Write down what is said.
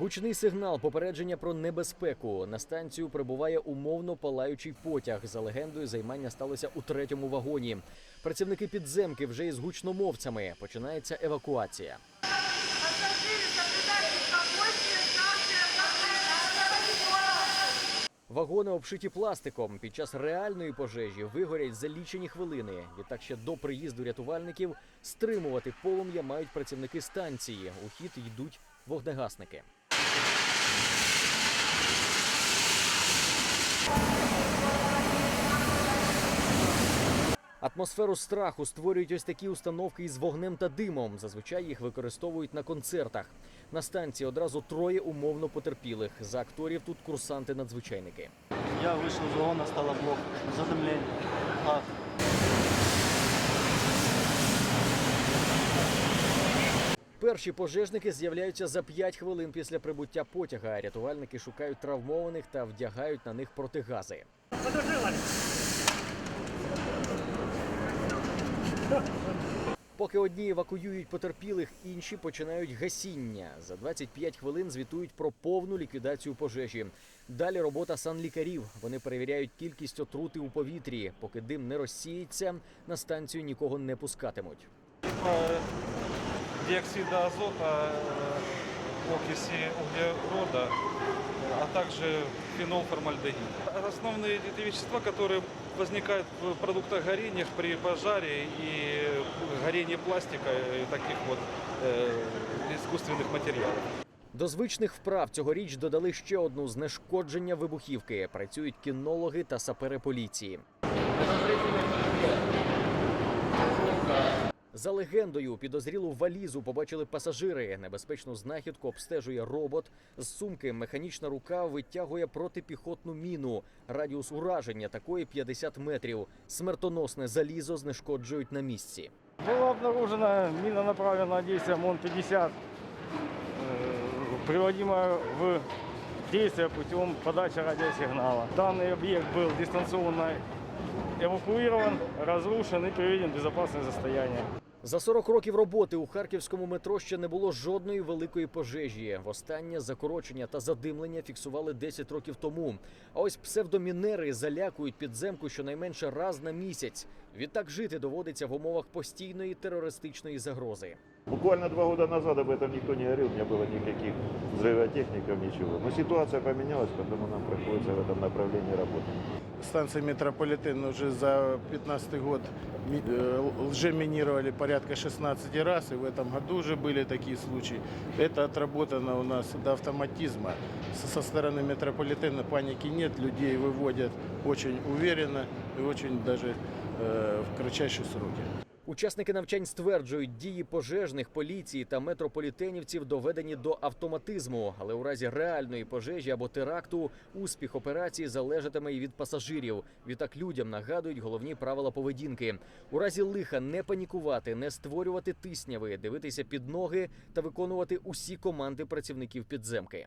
Гучний сигнал попередження про небезпеку. На станцію прибуває умовно палаючий потяг. За легендою, займання сталося у третьому вагоні. Працівники підземки вже із гучномовцями. Починається евакуація. Вагони обшиті пластиком. Під час реальної пожежі вигорять за лічені хвилини. Відтак ще до приїзду рятувальників стримувати полум'я мають працівники станції. У хід йдуть вогнегасники. Атмосферу страху створюють ось такі установки із вогнем та димом. Зазвичай їх використовують на концертах. На станції одразу троє умовно потерпілих. За акторів тут курсанти-надзвичайники. Я вышел из вагона, стало плохо. Задымление. Перші пожежники з'являються за 5 хвилин після прибуття потяга. Рятувальники шукають травмованих та вдягають на них протигази. Поки одні евакуюють потерпілих, інші починають гасіння. За 25 хвилин звітують про повну ліквідацію пожежі. Далі робота санлікарів. Вони перевіряють кількість отрути у повітрі. Поки дим не розсіється, на станцію нікого не пускатимуть типа диоксида азота, э, окиси углерода, а также фенолформальдегид. Основные эти вещества, которые возникают в продуктах горения при пожаре и горении пластика и таких вот э, искусственных материалов. До звичних вправ цьогоріч додали ще одну знешкодження вибухівки. Працюють кінологи та сапери поліції. За легендою, підозрілу валізу побачили пасажири. Небезпечну знахідку обстежує робот. З сумки механічна рука витягує протипіхотну міну. Радіус ураження такої 50 метрів. Смертоносне залізо знешкоджують на місці. Было обнаружено минонаправленное действие МОН-50, э, приводимое в действие путем подачи радиосигнала. Данный объект был дистанционно эвакуирован, разрушен и приведен в безопасное состояние. За 40 років роботи у харківському метро ще не було жодної великої пожежі. Востаннє закорочення та задимлення фіксували 10 років тому. А ось псевдомінери залякують підземку щонайменше раз на місяць. Відтак жити доводиться в умовах постійної терористичної загрози. Буквально два года назад об этом никто не говорил, не было никаких взрывотехников, ничего. Но ситуация поменялась, потому нам приходится в этом направлении работать. станции метрополитен уже за 15 год э, лжеминировали порядка 16 раз, и в этом году уже были такие случаи. Это отработано у нас до автоматизма. Со со стороны метрополитена паники нет, людей выводят очень уверенно и очень даже э, в кратчайшие сроки. Учасники навчань стверджують, дії пожежних, поліції та метрополітенівців доведені до автоматизму, але у разі реальної пожежі або теракту успіх операції залежатиме і від пасажирів. Відтак людям нагадують головні правила поведінки. У разі лиха не панікувати, не створювати тисняви, дивитися під ноги та виконувати усі команди працівників підземки.